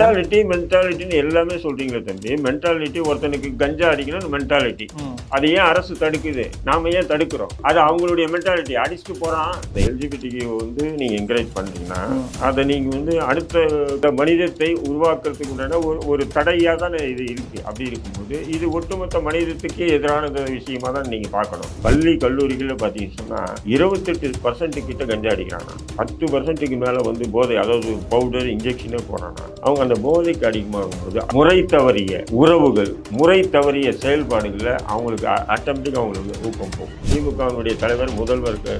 Mentality மென்டாலிட்டின்னு எல்லாமே சொல்றீங்களே தம்பி. மென்டாலிட்டி ஒருத்தனுக்கு கஞ்சா அடிக்கணும் மென்டாலிட்டி. அதை ஏன் அரசு தடுக்குது? நாம ஏன் தடுக்கிறோம்? அது அவங்களுடைய மென்டாலிட்டி அடிச்சுட்டு போறான். இந்த எல்ஜிபிடிக்கு வந்து நீங்க என்கரேஜ் பண்றீங்கன்னா அதை நீங்க வந்து அடுத்த மனிதத்தை உருவாக்குறதுக்கு உண்டான ஒரு ஒரு தடையா தானே இது இருக்கு. அப்படி இருக்கும்போது இது ஒட்டுமொத்த மனிதத்துக்கே எதிரான விஷயமா தான் நீங்க பார்க்கணும். பள்ளி கல்லூரிகளில் பார்த்தீங்கன்னு சொன்னா இருபத்தெட்டு பர்சன்ட் கிட்ட கஞ்சா அடிக்கிறாங்க. பத்து பர்சன்ட்டுக்கு மேல வந்து போதை அதாவது பவுடர் இன்ஜெக்ஷனே போறாங்க அவங்க அந்த போதைக்கு அடிக்கமாகும்போது முறை தவறிய உறவுகள் முறை தவறிய செயல்பாடுகளில் அவங்களுக்கு ஆட்டோமேட்டிக்காக அவங்களுக்கு ஊக்கம் போகும். திமுகவினுடைய தலைவர் முதல்வருக்கு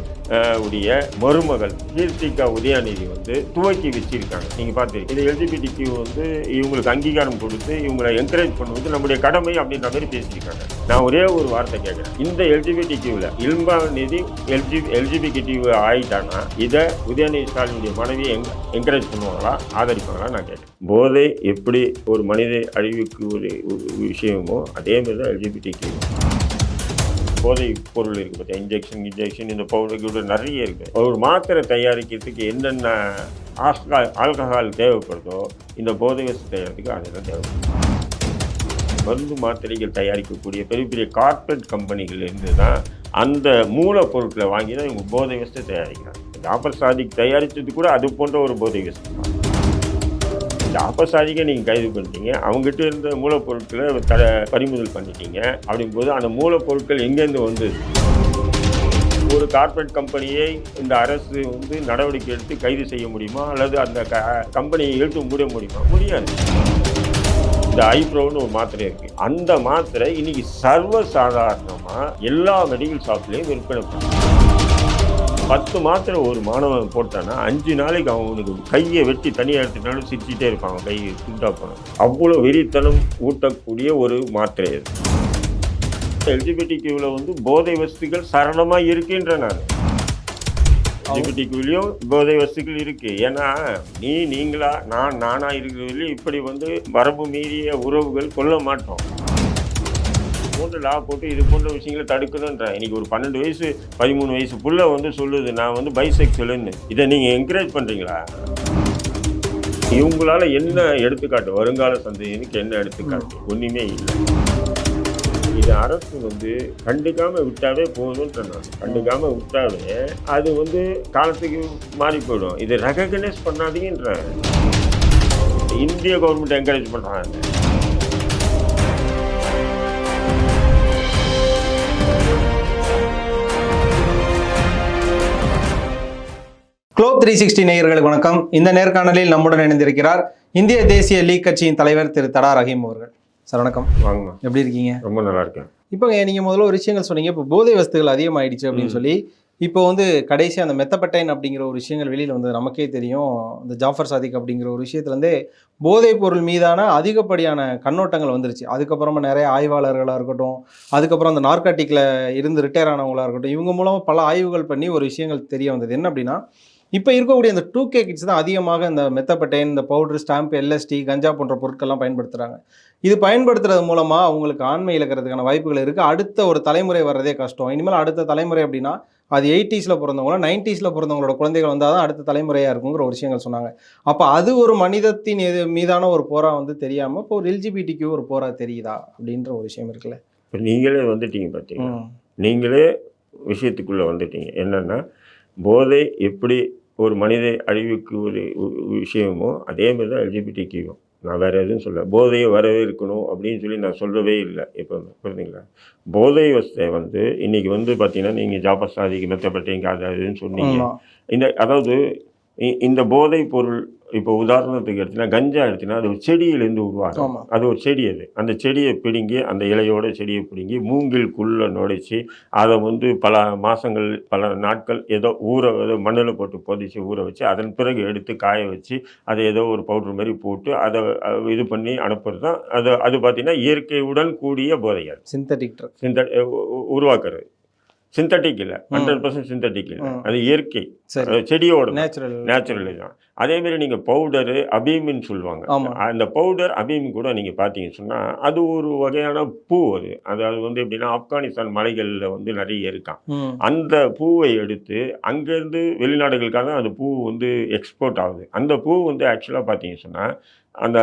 உடைய மருமகள் கீர்த்திகா உதயாநிதி வந்து துவக்கி வச்சிருக்காங்க. நீங்க பார்த்து இது எல்ஜிபிடிக்கு வந்து இவங்களுக்கு அங்கீகாரம் கொடுத்து இவங்களை என்கரேஜ் பண்ணுவது நம்முடைய கடமை அப்படின்ற மாதிரி பேசியிருக்காங்க. நான் ஒரே ஒரு வார்த்தை கேட்குறேன். இந்த எல்ஜிபிடி டிவியில் இல்பா நிதி எல்ஜி எல்ஜிபிக்கு டிவி ஆயிட்டானா இதை உதயநிதி ஸ்டாலினுடைய மனைவியை என்கரேஜ் பண்ணுவாங்களா ஆதரிப்பாங்களா நான் கேட்டேன் போதை எப்படி ஒரு மனித அழிவுக்கு ஒரு விஷயமோ அதே மாதிரி தான் எல்ஜிபிடிக்கு போதை பொருள் இருக்குது பார்த்தா இன்ஜெக்ஷன் இன்ஜெக்ஷன் இந்த பவுடர் கூட நிறைய இருக்குது ஒரு மாத்திரை தயாரிக்கிறதுக்கு என்னென்ன ஆல்கஹால் ஆல்கஹால் தேவைப்படுதோ இந்த போதை வசதி தயாரிக்கிறதுக்கு அதெல்லாம் தேவைப்படுது. மருந்து மாத்திரைகள் தயாரிக்கக்கூடிய பெரிய பெரிய கார்ப்பரேட் கம்பெனிகள்லேருந்து தான் அந்த மூலப்பொருட்களை வாங்கி தான் இவங்க போதை வசதி தயாரிக்கிறாங்க. ஜாஃபர் சாதிக் தயாரித்தது கூட அது போன்ற ஒரு போதை வசதி. தான் நீங்கள் கைது பண்ணிட்டீங்க. அவங்ககிட்ட இருந்த மூலப்பொருட்களை தட பறிமுதல் பண்ணிட்டீங்க. அப்படிங்கும்போது அந்த மூலப்பொருட்கள் எங்கேருந்து வந்து ஒரு கார்ப்பரேட் கம்பெனியை இந்த அரசு வந்து நடவடிக்கை எடுத்து கைது செய்ய முடியுமா? அல்லது அந்த க கம்பெனியை இழுத்து மூட முடியுமா? முடியாது. இந்த ஐப்ரோன்னு ஒரு மாத்திரை இருக்கு. அந்த மாத்திரை இன்னைக்கு சர்வசாதாரணமாக எல்லா மெடிக்கல் ஷாப்லேயும் விற்பனை பண்ணுவோம் பத்து மாத்திரை ஒரு மாணவன் போட்டான்னா அஞ்சு நாளைக்கு அவனுக்கு கையை வெட்டி தனியாக எடுத்துட்டாலும் சிரிச்சிட்டே இருப்பாங்க கை சுட்டா போனோம் அவ்வளோ வெறித்தனம் ஊட்டக்கூடிய ஒரு மாத்திரை இது எல்ஜிபிடிக்யூவில் வந்து போதை வசதிகள் சரணமாக இருக்குன்ற நான் எல்ஜிபிடிக்யூலையும் போதை வசதிகள் இருக்குது ஏன்னா நீ நீங்களா நான் நானா இருக்கிறதுலையும் இப்படி வந்து வரம்பு மீறிய உறவுகள் கொள்ள மாட்டோம். போன்ற லா போட்டு இது போன்ற விஷயங்களை தடுக்கணுன்ற இன்னைக்கு ஒரு பன்னெண்டு வயசு பதிமூணு வயசு புள்ள வந்து சொல்லுது நான் வந்து பைசெக்சுவலுன்னு இதை நீங்கள் என்கரேஜ் பண்ணுறீங்களா இவங்களால என்ன எடுத்துக்காட்டு? வருங்கால சந்ததியினுக்கு என்ன எடுத்துக்காட்டு? ஒன்றுமே இல்லை. இது அரசு வந்து கண்டுக்காம விட்டாவே போதும்ன்ற நான். கண்டுக்காம விட்டாவே அது வந்து காலத்துக்கு மாறி போயிடும். இது ரெகக்னைஸ் பண்ணாதீங்கன்ற. இந்திய கவர்மெண்ட் என்கரேஜ் பண்ணுறாங்க குளோப் த்ரீ சிக்ஸ்டி நேயர்களுக்கு வணக்கம். இந்த நேர்காணலில் நம்முடன் இணைந்திருக்கிறார் இந்திய தேசிய லீக் கட்சியின் தலைவர் திரு தடா ரஹீம் அவர்கள். சார் வணக்கம். வாங்கம்மா. எப்படி இருக்கீங்க? ரொம்ப நல்லா இருக்கேன். இப்போ நீங்க முதல்ல ஒரு விஷயங்கள் சொன்னீங்க. இப்போ போதை வஸ்துகள் அதிகமாயிடுச்சு அப்படின்னு சொல்லி இப்போ வந்து கடைசி அந்த மெத்தப்பட்டைன் அப்படிங்கிற ஒரு விஷயங்கள் வெளியில் வந்து நமக்கே தெரியும். இந்த ஜாஃபர் சாதிக் அப்படிங்கிற ஒரு விஷயத்துலேருந்தே போதைப் பொருள் மீதான அதிகப்படியான கண்ணோட்டங்கள் வந்துருச்சு. அதுக்கப்புறமா நிறைய ஆய்வாளர்களாக இருக்கட்டும் அதுக்கப்புறம் அந்த நார்காட்டிக்கில் இருந்து ரிட்டையர் ஆனவங்களாக இருக்கட்டும் இவங்க மூலமாக பல ஆய்வுகள் பண்ணி ஒரு விஷயங்கள் தெரிய வந்தது. என்ன அப்படின்னா இப்போ இருக்கக்கூடிய இந்த டூ கே கிட்ஸ் தான் அதிகமாக இந்த மெத்தப்பட்டைன் இந்த பவுடர் ஸ்டாம்ப் எல்எஸ்டி கஞ்சா போன்ற பொருட்கள்லாம் பயன்படுத்துகிறாங்க இது பயன்படுத்துறது மூலமாக அவங்களுக்கு ஆண்மை இழக்கிறதுக்கான வாய்ப்புகள் இருக்குது அடுத்த ஒரு தலைமுறை வர்றதே கஷ்டம். இனிமேல் அடுத்த தலைமுறை அப்படின்னா அது எயிட்டிஸில் பிறந்தவங்களும் நைன்டிஸில் பிறந்தவங்களோட குழந்தைகள் வந்தால் தான் அடுத்த தலைமுறையாக இருக்குங்கிற ஒரு விஷயங்கள் சொன்னாங்க. அப்போ அது ஒரு மனிதத்தின் எது மீதான ஒரு போரா வந்து தெரியாமல் இப்போ ஒரு எல்ஜிபிடிக்கு ஒரு போரா தெரியுதா? அப்படின்ற ஒரு விஷயம் இருக்குல்ல. இப்போ நீங்களே வந்துட்டீங்க பார்த்தீங்களா ம். நீங்களே விஷயத்துக்குள்ளே வந்துட்டீங்க. என்னென்னா போதை எப்படி ஒரு மனித அழிவுக்கு ஒரு விஷயமோ அதே மாதிரி தான் எல்ஜிபிடிக்கும் நான் வேறு எதுவும் சொல்ல போதையை வரவேற்கணும் அப்படின்னு சொல்லி நான் சொல்லவே இல்லை இப்போ புரியுதுங்களா போதை வசத்தை வந்து இன்னைக்கு வந்து பார்த்தீங்கன்னா நீங்கள் ஜாபர் சாதிக்கு மெத்தப்பட்டீங்க அது அதுன்னு சொன்னீங்க. இந்த அதாவது இந்த போதை பொருள் இப்போ உதாரணத்துக்கு எடுத்தீங்கன்னா கஞ்சா எடுத்தீங்கன்னா அது ஒரு செடியிலேருந்து உருவாகும். அது ஒரு செடி அது. அந்த செடியை பிடுங்கி அந்த இலையோட செடியை பிடுங்கி மூங்கில்குள்ளே நுழைச்சி அதை வந்து பல மாதங்கள் பல நாட்கள் ஏதோ ஊற ஏதோ மண்ணில் போட்டு பொதிச்சு ஊற வச்சு அதன் பிறகு எடுத்து காய வச்சு அதை ஏதோ ஒரு பவுடர் மாதிரி போட்டு அதை இது பண்ணி அனுப்புறது தான். அது அது பார்த்திங்கன்னா இயற்கையுடன் கூடிய போதைகள் சிந்தட்டிக் உ- உருவாக்குறது. சிந்தட்டிக் இல்லை. ஹண்ட்ரட் பர்சன்ட் சிந்தட்டிக் இல்லை. அது இயற்கை. செடியோட. நேச்சுரல் நேச்சுரல் தான். அதே மாதிரி நீங்கள் பவுடரு அபீமின்னு சொல்லுவாங்க. அந்த பவுடர் அபீம் கூட நீங்கள் பார்த்தீங்கன்னு சொன்னால் அது ஒரு வகையான பூ அது. அது அது வந்து எப்படின்னா ஆப்கானிஸ்தான் மலைகளில் வந்து நிறைய இருக்கான் அந்த பூவை எடுத்து அங்கேருந்து வெளிநாடுகளுக்காக அந்த பூ வந்து எக்ஸ்போர்ட் ஆகுது. அந்த பூ வந்து ஆக்சுவலாக பார்த்தீங்கன்னு சொன்னால் அந்த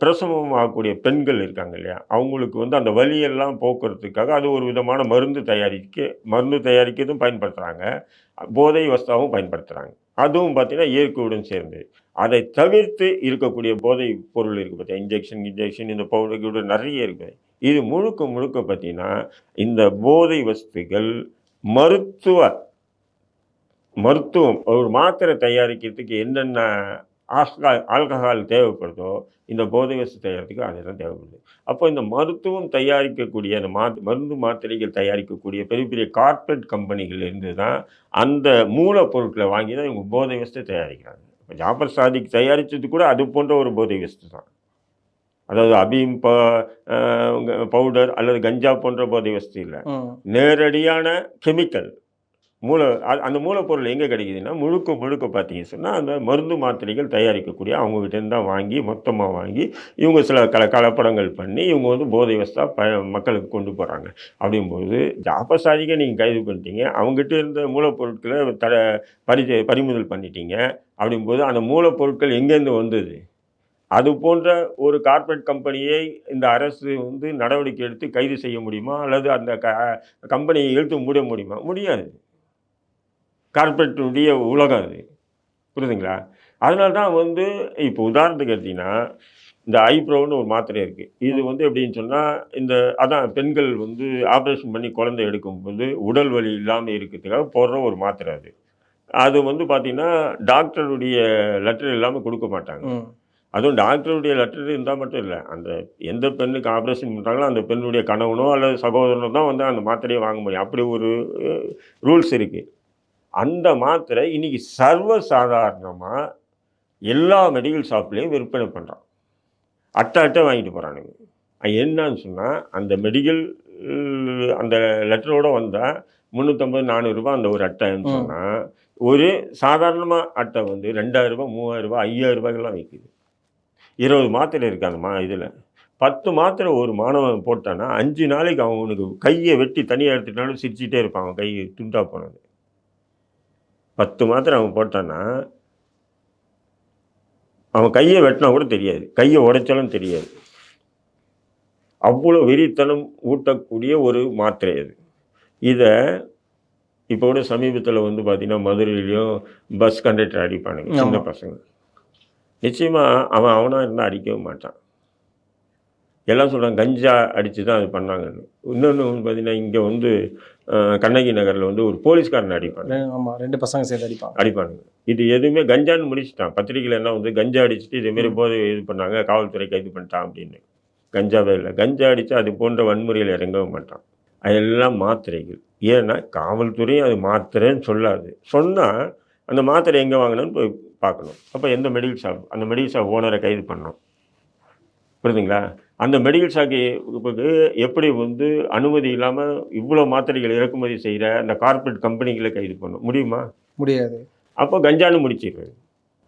பிரசவம் ஆகக்கூடிய பெண்கள் இருக்காங்க இல்லையா? அவங்களுக்கு வந்து அந்த வலியெல்லாம் போக்குறதுக்காக அது ஒரு விதமான மருந்து தயாரிக்க மருந்து தயாரிக்கிறதும் பயன்படுத்துகிறாங்க போதை வஸ்தாவும் பயன்படுத்துகிறாங்க அதுவும் பார்த்திங்கன்னா இயற்கையுடன் சேர்ந்து. அதை தவிர்த்து இருக்கக்கூடிய போதை பொருள் இருக்குது பார்த்தீங்க இன்ஜெக்ஷன் இன்ஜெக்ஷன் இந்த பவுடர் நிறைய இருக்குது இது முழுக்க முழுக்க பார்த்தீங்கன்னா இந்த போதை வஸ்துகள் மருத்துவ மருத்துவம் ஒரு மாத்திரை தயாரிக்கிறதுக்கு என்னென்ன ஆல்கஹால் ஆல்கஹால் தேவைப்படுதோ இந்த போதை வஸ்து தயாரிக்கிறதுக்கு அதெல்லாம் தேவைப்படுது. அப்போ இந்த மருத்துவம் தயாரிக்கக்கூடிய அந்த மா மருந்து மாத்திரைகள் தயாரிக்கக்கூடிய பெரிய பெரிய கார்ப்பரேட் கம்பெனிகள் இருந்து தான் அந்த மூலப்பொருட்களை வாங்கி தான் இவங்க போதை வஸ்து தயாரிக்கிறாங்க. இப்போ ஜாபர் சாதிக் தயாரித்தது கூட அது போன்ற ஒரு போதை வஸ்து தான். அதாவது அபீம் ப பவுடர் அல்லது கஞ்சா போன்ற போதை வஸ்து இல்லை நேரடியான கெமிக்கல். மூல அந்த மூலப்பொருள் எங்கே கிடைக்குதுன்னா முழுக்க முழுக்க பார்த்தீங்க சொன்னால் அந்த மருந்து மாத்திரைகள் தயாரிக்கக்கூடிய அவங்ககிட்டேருந்து தான் வாங்கி மொத்தமாக வாங்கி இவங்க சில கல கலப்படங்கள் பண்ணி இவங்க வந்து போதை வசதாக ப மக்களுக்கு கொண்டு போகிறாங்க அப்படிங்கும்போது ஜாபசாதிக்க நீங்கள் கைது பண்ணிட்டீங்க அவங்ககிட்ட இருந்த மூலப்பொருட்களை த பறி பறிமுதல் பண்ணிட்டீங்க அப்படிங்கும்போது அந்த மூலப்பொருட்கள் எங்கேருந்து வந்தது? அது போன்ற ஒரு கார்ப்பரேட் கம்பெனியை இந்த அரசு வந்து நடவடிக்கை எடுத்து கைது செய்ய முடியுமா? அல்லது அந்த க கம்பெனியை இழுத்து மூட முடியுமா? முடியாது. கார்ப்பரேட்டுடைய உலகம் அது. புரியுதுங்களா? அதனால தான் வந்து இப்போ உதாரணத்துக்கு எடுத்தீங்கன்னா இந்த ஐப்ரோன்னு ஒரு மாத்திரை இருக்குது இது வந்து எப்படின்னு சொன்னால் இந்த அதான் பெண்கள் வந்து ஆப்ரேஷன் பண்ணி குழந்தை எடுக்கும்போது உடல் வலி இல்லாமல் இருக்கிறதுக்காக போடுற ஒரு மாத்திரை அது. அது வந்து பார்த்திங்கன்னா டாக்டருடைய லெட்டர் இல்லாமல் கொடுக்க மாட்டாங்க. அதுவும் டாக்டருடைய லெட்டர் இருந்தால் மட்டும் இல்லை அந்த எந்த பெண்ணுக்கு ஆப்ரேஷன் பண்ணுறாங்களோ அந்த பெண்ணுடைய கணவனோ அல்லது சகோதரனோ தான் வந்து அந்த மாத்திரையை வாங்க முடியும். அப்படி ஒரு ரூல்ஸ் இருக்குது அந்த மாத்திரை இன்னைக்கு சர்வ சாதாரணமாக எல்லா மெடிக்கல் ஷாப்லேயும் விற்பனை பண்ணுறான் அட்டை அட்டை வாங்கிட்டு போகிறானுங்க என்னன்னு சொன்னால் அந்த மெடிக்கல் அந்த லெட்டரோட வந்தால் முந்நூற்றம்பது நானூறுரூபா அந்த ஒரு அட்டைன்னு. சொன்னால் ஒரு சாதாரணமாக அட்டை வந்து ரெண்டாயிரரூபா மூவாயிரரூபா ஐயாயிரரூபாய்க்கெல்லாம் விற்கிது இருபது மாத்திரை இருக்கு அந்த மா இதில். பத்து மாத்திரை ஒரு மாணவன் போட்டான்னா அஞ்சு நாளைக்கு அவனுக்கு கையை வெட்டி தனியாக எடுத்துட்டாலும் சிரிச்சிட்டே இருப்பான். அவன் கை துண்டா போனது. பத்து மாத்திரை அவன் போட்டான்னா அவன் கையை வெட்டினா கூட தெரியாது. கையை உடைச்சாலும் தெரியாது. அவ்வளோ வெறித்தனம் ஊட்டக்கூடிய ஒரு மாத்திரை அது. இதை இப்போ கூட சமீபத்தில் வந்து பார்த்தீங்கன்னா மதுரையிலையும் பஸ் கண்டக்டர் அடிப்பானுங்க சின்ன. பசங்க. நிச்சயமாக அவன் அவனாக இருந்தால் அடிக்கவும் மாட்டான். எல்லாம் சொல்கிறாங்க கஞ்சா அடித்து தான் அது பண்ணாங்கன்னு. இன்னொன்று வந்து பார்த்தீங்கன்னா இங்கே வந்து கண்ணகி நகரில் வந்து ஒரு போலீஸ்காரன் அடிப்பாங்க. ரெ- ஆமா ரெண்டு பசங்க சேர்ந்து அடிப்பாங்க. அடிப்பானுங்க இது எதுவுமே கஞ்சான்னு முடிச்சிட்டான். பத்திரிக்கையில் என்ன வந்து கஞ்சா அடிச்சுட்டு இதேமாரி போதை இது பண்ணாங்க காவல்துறை கைது பண்ணிட்டான் அப்படின்னு. கஞ்சாவே இல்லை. கஞ்சா அடித்தா அது போன்ற வன்முறையில் இறங்கவும் மாட்டான். அதெல்லாம் மாத்திரைகள். ஏன்னா காவல்துறையும் அது மாத்திரைன்னு சொல்லாது. சொன்னால் அந்த மாத்திரை எங்கே வாங்கினோன்னு போய் பார்க்கணும். அப்போ எந்த மெடிக்கல் ஷாப் அந்த மெடிக்கல் ஷாப் ஓனரை கைது பண்ணோம் புரியுதுங்களா? அந்த மெடிக்கல் ஷாப்புக்கு எப்படி வந்து அனுமதி இல்லாமல் இவ்வளோ மாத்திரைகள் இறக்குமதி செய்கிற அந்த கார்ப்பரேட் கம்பெனிகளை கைது பண்ணணும் முடியுமா? முடியாது. அப்போ கஞ்சான்னு முடிச்சிடுறது.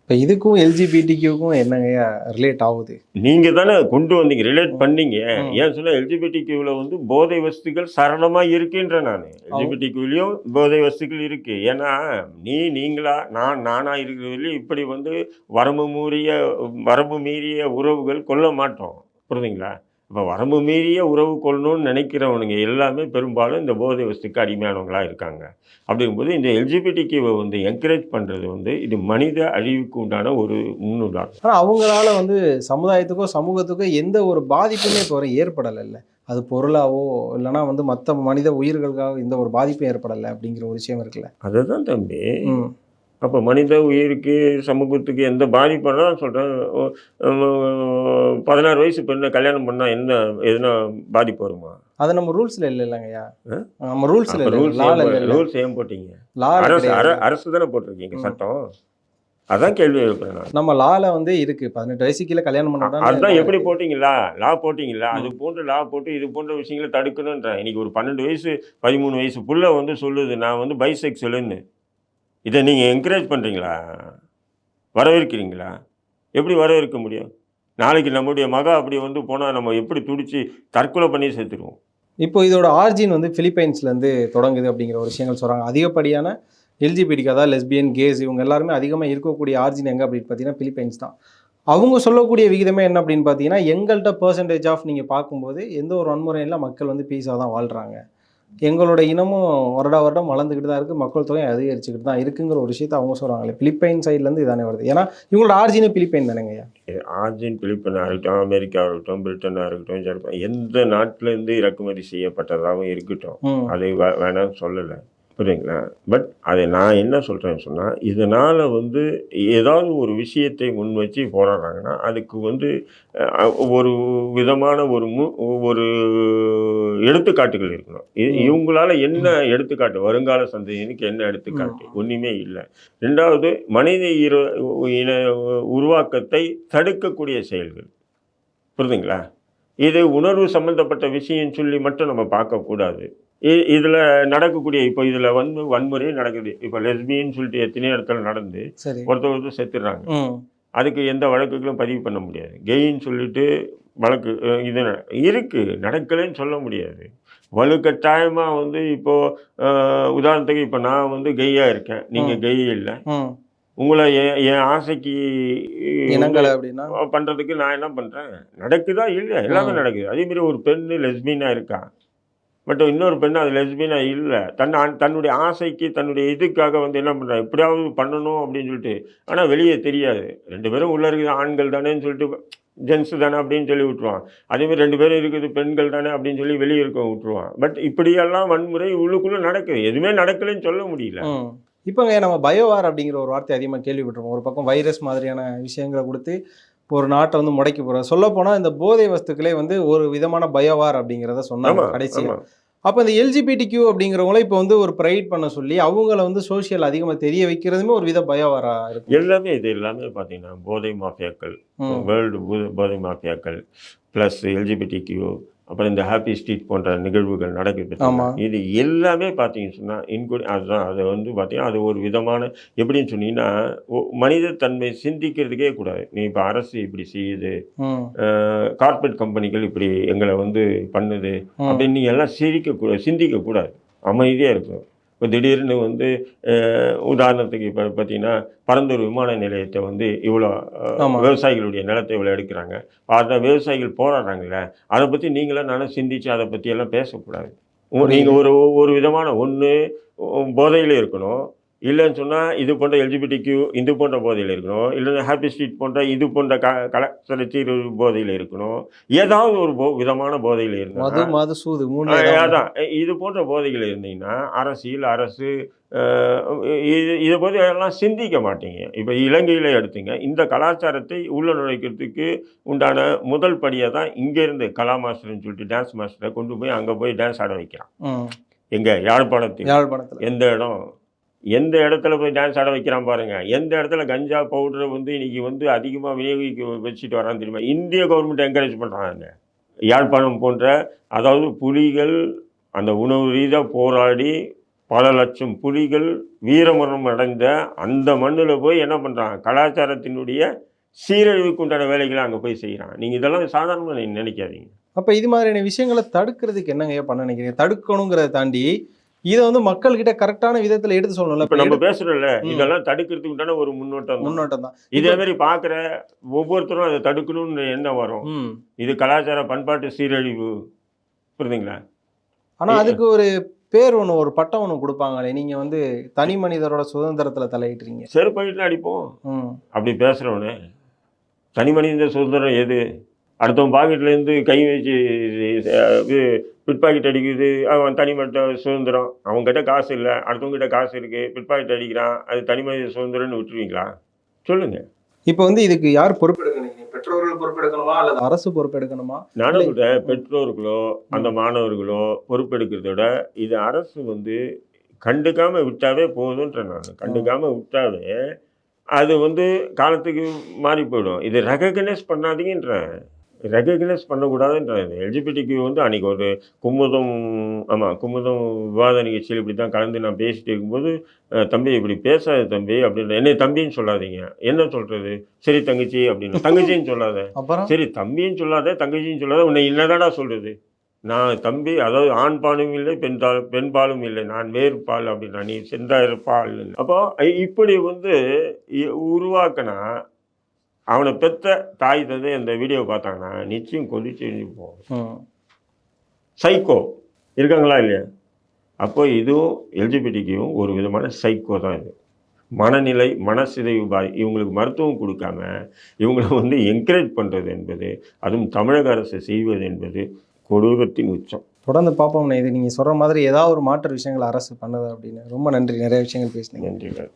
இப்போ இதுக்கும் எல்ஜிபிடிக்கும் என்னங்கய்யா ரிலேட் ஆகுது? நீங்கள் தானே கொண்டு வந்தீங்க ரிலேட் பண்ணீங்க. ஏன் சொன்னால் எல்ஜிபிடி கியூவில் வந்து போதை வஸ்துகள் சரளமாக இருக்குன்ற நான். எல்ஜிபிடி கியூலையும் போதை வஸ்துகள் இருக்குது ஏன்னா நீ நீங்களா நான் நானாக இருக்கிறதுலையும் இப்படி வந்து வரம்பு மீறிய வரம்பு மீறிய உறவுகள் கொள்ள மாட்டோம். புரியுதுங்களா இப்போ வரம்பு மீறிய உறவு கொள்ளணும்னு நினைக்கிறவனுங்க எல்லாமே பெரும்பாலும் இந்த போதை வஸ்துக்கு அடிமையானவங்களாக இருக்காங்க. அப்படிங்கும்போது இந்த எல்ஜிபிடிக்கு வந்து என்கரேஜ் பண்ணுறது வந்து இது மனித அழிவுக்கு உண்டான ஒரு முன்னுதாரணம். ஆனா அவங்களால வந்து சமுதாயத்துக்கோ சமூகத்துக்கோ எந்த ஒரு பாதிப்புமே இப்போ வரை ஏற்படலைல்ல. அது பொருளாவோ இல்லைன்னா வந்து மற்ற மனித உயிர்களுக்காக எந்த ஒரு பாதிப்பும் ஏற்படலை அப்படிங்கிற ஒரு விஷயம் இருக்குல்ல. அதுதான் தம்பி. அப்போ மனித உயிருக்கு சமூகத்துக்கு எந்த பாதிப்புனா சொல்கிறேன் பதினாறு வயசு பெண்ணை கல்யாணம் பண்ணால் என்ன எதுனா பாதிப்பு வருமா? அது நம்ம ரூல்ஸ்ல இல்ல இல்லைங்கய்யா? நம்ம ரூல்ஸ்ல ரூல்ஸ் ரூல்ஸ் ஏன் போட்டீங்க? அரசு அரசு தானே போட்டிருக்கீங்க. சட்டம்? அதான் கேள்வி எழுப்புறேன் நான். நம்ம லால வந்து இருக்கு பதினெட்டு வயசு கீழே கல்யாணம் பண்ணா அதுதான் எப்படி போட்டீங்களா? லா போட்டீங்களா? அது போன்ற லா போட்டு இது போன்ற விஷயங்களை தடுக்கணுன்றேன் இன்னைக்கு ஒரு பன்னெண்டு வயசு பதிமூணு வயசு புள்ள வந்து சொல்லுது நான் வந்து பைசெக்சுவலுன்னு இதை நீங்கள் என்கரேஜ் பண்ணுறீங்களா வரவேற்கிறீங்களா? எப்படி வரவேற்க முடியும்? நாளைக்கு நம்முடைய மக அப்படி வந்து போனால் நம்ம எப்படி துடிச்சு தற்கொலை பண்ணி சேர்த்துருவோம் இப்போ இதோட ஆர்ஜின் வந்து ஃபிலிப்பைன்ஸ்லேருந்து தொடங்குது அப்படிங்கிற ஒரு விஷயங்கள் சொல்கிறாங்க அதிகப்படியான எல்ஜிபிடிக்கு அதாவது லெஸ்பியன் கேஸ் இவங்க எல்லாருமே அதிகமாக இருக்கக்கூடிய ஆர்ஜின் எங்கே அப்படின்னு பார்த்தீங்கன்னா ஃபிலிப்பைன்ஸ் தான். அவங்க சொல்லக்கூடிய விகிதமே என்ன அப்படின்னு பார்த்தீங்கன்னா எங்கள்கிட்ட பர்சன்டேஜ் ஆஃப் நீங்கள் பார்க்கும்போது எந்த ஒரு வன்முறையும் இல்லை மக்கள் வந்து பீஸாக தான் வாழ்கிறாங்க எங்களோட இனமும் வருடா வருடம் வளர்ந்துக்கிட்டு தான் இருக்குது மக்கள் தொகை அதிகரிச்சுக்கிட்டு தான் இருக்குங்கிற ஒரு விஷயத்தை அவங்க சொல்கிறாங்களே பிலிப்பைன் சைட்லேருந்து இதானே வருது. ஏன்னா இவங்களோட ஆர்ஜினே பிலிப்பைன் தானேங்கய்யா ஆர்ஜின் பிலிப்பைனாக இருக்கட்டும் அமெரிக்காவாக இருக்கட்டும் பிரிட்டனாக இருக்கட்டும் ஜப்பான் எந்த நாட்டிலேருந்து இறக்குமதி செய்யப்பட்டதாகவும் இருக்கட்டும். அதை வேணாம்னு சொல்லலை. புரியுங்களா பட் அதை நான் என்ன சொல்கிறேன்னு சொன்னால் இதனால் வந்து ஏதாவது ஒரு விஷயத்தை முன் வச்சு போராடுறாங்கன்னா அதுக்கு வந்து ஒரு விதமான ஒரு மு ஒரு எடுத்துக்காட்டுகள் இருக்கணும். இவங்களால என்ன எடுத்துக்காட்டு வருங்கால சந்ததியினுக்கு என்ன எடுத்துக்காட்டு? ஒன்றுமே இல்லை. ரெண்டாவது மனித இர இன உருவாக்கத்தை தடுக்கக்கூடிய செயல்கள். புரியுதுங்களா? இது உணர்வு சம்பந்தப்பட்ட விஷயம் சொல்லி மட்டும் நம்ம பார்க்கக்கூடாது. இதுல நடக்கக்கூடிய இப்போ இதுல வந்து வன்முறை நடக்குது. இப்போ லெஸ்பின்னு சொல்லிட்டு எத்தனையோ இடத்துல நடந்து ஒருத்தர் ஒருத்தர் செத்துடுறாங்க அதுக்கு எந்த வழக்குகளும் பதிவு பண்ண முடியாது. கெயின்னு சொல்லிட்டு வழக்கு இது ந- இருக்கு. நடக்கலைன்னு சொல்ல முடியாது. வலுக்கட்டாயமா வந்து இப்போ அஹ், உதாரணத்துக்கு இப்போ நான் வந்து கெய்யா இருக்கேன். நீங்க ம். கெய் இல்லை. உங்களை என் என் ஆசைக்கு இனங்களை அப்படின்னா? பண்றதுக்கு நான் என்ன பண்றேன்? நடக்குதா இல்லையா? எல்லாமே. நடக்குது. அதே மாதிரி ஒரு பெண்ணு லெஸ்பியனா இருக்கா? பட் இன்னொரு பெண்ணு அது லெஸ்பினாக இல்லை. தன் ஆண்- தன்னுடைய ஆசைக்கு தன்னுடைய இதுக்காக வந்து என்ன பண்றா எப்படியாவது பண்ணணும் அப்படின்னு சொல்லிட்டு. ஆனா வெளியே தெரியாது. ரெண்டு பேரும் உள்ளே இருக்குது. ஆண்கள் தானேன்னு சொல்லிட்டு ஜென்ஸ் தானே அப்படின்னு சொல்லி விட்டுருவான். அதே மாதிரி ரெண்டு பேரும் இருக்குது. பெண்கள் தானே அப்படின்னு சொல்லி வெளியே இருக்க விட்டுருவான். பட் இப்படியெல்லாம் வன்முறை உள்ளுக்குள்ளே நடக்குது. எதுவுமே நடக்கலைன்னு சொல்ல முடியல. இப்போங்க நம்ம பயோவார் அப்படிங்கிற ஒரு வார்த்தை அதிகமாக கேள்விப்பட்டிருக்கோம் ஒரு பக்கம் வைரஸ் மாதிரியான விஷயங்களை கொடுத்து ஒரு நாட்டை வந்து முடக்கி போகிறோம் சொல்ல போனால் இந்த போதை வஸ்துக்களே வந்து ஒரு விதமான பயோவார் அப்படிங்கிறத சொன்னாங்க ஆமா கடைசியா ஆமா. அப்போ இந்த எல்ஜிபிடி கியூ அப்படிங்கிறவங்கள இப்போ வந்து ஒரு ப்ரைட் பண்ண சொல்லி அவங்கள வந்து சோஷியல் அதிகமாக தெரிய வைக்கிறதுமே ஒரு வித பயோவாரா இருக்கு. எல்லாமே இது எல்லாமே பார்த்தீங்கன்னா போதை மாஃபியாக்கள் வேர்ல்டு போதை மாஃபியாக்கள் ப்ளஸ் எல்ஜிபிடி கியூ அப்புறம் இந்த ஹாப்பி ஸ்ட்ரீட் போன்ற நிகழ்வுகள்? ஆமா. இது எல்லாமே பார்த்தீங்கன்னு சொன்னால் இன்க்ளூட் அதுதான் அது வந்து பார்த்தீங்கன்னா அது ஒரு விதமான எப்படின்னு சொன்னீங்கன்னா மனித தன்மை சிந்திக்கிறதுக்கே கூடாது நீ இப்போ அரசு இப்படி செய்யுது ம் கார்ப்பரேட் கம்பெனிகள் இப்படி எங்களை வந்து பண்ணுது. அப்படின்னு நீங்கள் எல்லாம் சிரிக்கக்கூடாது சிந்திக்கக்கூடாது அமைதியாக இருக்கும் இப்போ திடீர்னு வந்து உதாரணத்துக்கு இப்போ பார்த்தீங்கன்னா பரந்தூர் விமான நிலையத்தை வந்து இவ்வளோ. விவசாயிகளுடைய நிலத்தை இவ்வளோ எடுக்கிறாங்க. பார்த்தா விவசாயிகள் போராடுறாங்கல்ல அதை பற்றி நீங்களாம் நானும் சிந்திச்சு அதை பற்றி எல்லாம் பேசக்கூடாது. நீங்கள் ஒரு ஒரு விதமான ஒன்று போதையில் இருக்கணும். இல்லைன்னு சொன்னால் இது போன்ற எல்ஜிபிடிக்யூ இது போன்ற போதையில் இருக்கணும். இல்லைன்னா ஹாப்பி ஸ்ட்ரீட் போன்ற இது போன்ற க கலாச்சார போதையில் இருக்கணும். ஏதாவது ஒரு போ விதமான போதையில் மது சூது மூணு ஏதாவது- அதான். இது போன்ற போதைகள் இருந்தீங்கன்னா அரசியல் அரசு இது இதை பற்றி எல்லாம் சிந்திக்க மாட்டீங்க. இப்போ இலங்கையில் எடுத்துங்க இந்த கலாச்சாரத்தை உள்ள நுழைக்கிறதுக்கு உண்டான முதல் படியை தான் இங்கேருந்து கலா மாஸ்டர்னு சொல்லிட்டு டான்ஸ் மாஸ்டரை கொண்டு போய் அங்கே போய் டான்ஸ் ஆட வைக்கிறான். எங்கே? யாழ்ப்பாணத்தில் யாழ்ப்பாணத்தில். எந்த இடம்? எந்த இடத்துல போய் டான்ஸ் ஆட வைக்கிறான் பாருங்கள் எந்த இடத்துல கஞ்சா பவுடரை வந்து இன்னைக்கு வந்து அதிகமாக விநியோகிக்க வச்சுட்டு வரான்னு தெரியுமா? இந்திய கவர்மெண்ட் என்கரேஜ் பண்ணுறாங்க யாழ்ப்பாணம் போன்ற அதாவது புலிகள் அந்த உணவு ரீதியாக போராடி பல லட்சம் புலிகள் வீரமரணம் அடைந்த அந்த மண்ணில் போய் என்ன பண்ணுறாங்க கலாச்சாரத்தினுடைய சீரழிவுக்கு உண்டான வேலைகளை அங்கே போய் செய்கிறான் நீங்கள் இதெல்லாம் சாதாரணமாக நீங்கள் நினைக்காதீங்க. அப்போ இது மாதிரியான விஷயங்களை தடுக்கிறதுக்கு என்னங்க பண்ண நினைக்கிறீங்க? தடுக்கணுங்கிறத தாண்டி இதை வந்து மக்கள்கிட்ட கரெக்டான விதத்தில் எடுத்து சொல்லணும்ல. இப்போ நம்ம பேசுகிறோம்ல ம். இதெல்லாம் தடுக்கிறதுக்கு உண்டான ஒரு முன்னோட்டம். முன்னோட்டம் தான். இதே மாதிரி பார்க்குற ஒவ்வொருத்தரும் அதை தடுக்கணும்னு என்ன வரும். இது கலாச்சார பண்பாட்டு சீரழிவு புரியுதுங்களா? ஆனா அதுக்கு ஒரு பேர் ஒன்று ஒரு பட்டம் ஒன்று கொடுப்பாங்களே. நீங்க வந்து தனி மனிதரோட சுதந்திரத்துல தலையிட்டுறீங்க. செருப்பைட்டு அடிப்போம். அப்படி பேசுகிறவனே தனி மனித சுதந்திரம் எது? அடுத்தவன் பாக்கெட்லேருந்து கை வச்சு இது பிட் பாக்கெட் அடிக்குது அவன் தனிமட்ட சுதந்திரம். அவன்கிட்ட காசு இல்லை அடுத்தவங்ககிட்ட காசு இருக்குது பிட் பாக்கெட் அடிக்கிறான் அது தனி மனித சுதந்திரம்னு விட்டுருவீங்களா? சொல்லுங்க. இப்போ வந்து இதுக்கு யார் பொறுப்பெடுக்கணும்? பெற்றோர்கள் பொறுப்பெடுக்கணுமா அல்லது அரசு பொறுப்பெடுக்கணுமா? நானும் பெற்றோர்களோ அந்த மாணவர்களோ பொறுப்பெடுக்கிறத விட இது அரசு வந்து கண்டுக்காம விட்டாவே போதுன்ற நான். கண்டுக்காம விட்டாவே அது வந்து காலத்துக்கு மாறி போயிடும். இது ரெகக்னைஸ் பண்ணாதீங்கன்ற ரெகக்னைஸ் பண்ணக்கூடாதுன்ற எல்ஜிபிடிக்கு வந்து அன்றைக்கி ஒரு குமுதம் ஆமாம் குமுதம் விவாத நிகழ்ச்சியில் இப்படி தான் கலந்து நான் பேசிட்டு இருக்கும்போது தம்பி இப்படி பேசாத தம்பி அப்படின்ற என்னை தம்பின்னு சொல்லாதீங்க. என்ன சொல்கிறது சரி தங்கச்சி அப்படின்னு தங்கச்சின்னு சொல்லாத. சரி தம்பின்னு சொல்லாத தங்கச்சின்னு சொல்லாத உன்னை என்னதாடா சொல்கிறது நான் தம்பி அதாவது ஆண் பாலும் இல்லை பெண் தால் பெண் பாலும் இல்லை நான் வேறு பால் அப்படின்னா நீ சென்றாயிர பால் அப்போ இப்படி வந்து உருவாக்கினா அவனை பெத்த தாய் தந்தை அந்த வீடியோ பார்த்தாங்கன்னா நிச்சயம் கொதிச்சு போகும். சைக்கோ இருக்காங்களா இல்லையா? அப்போ இதுவும் எல்ஜிபிடிக்கும் ஒரு விதமான சைக்கோ தான் இது. மனநிலை மனசிதைவு பாய் இவங்களுக்கு மருத்துவம் கொடுக்காம இவங்களை வந்து என்கரேஜ் பண்ணுறது என்பது அதுவும் தமிழக அரசு செய்வது என்பது கொடூரத்தின் உச்சம். தொடர்ந்து பார்ப்போம்ண்ணே இது நீங்கள் சொல்கிற மாதிரி ஏதாவது ஒரு மாற்று விஷயங்கள் அரசு பண்ணுது அப்படின்னு. ரொம்ப நன்றி. நிறைய விஷயங்கள் பேசுனீங்க. நன்றிகள்.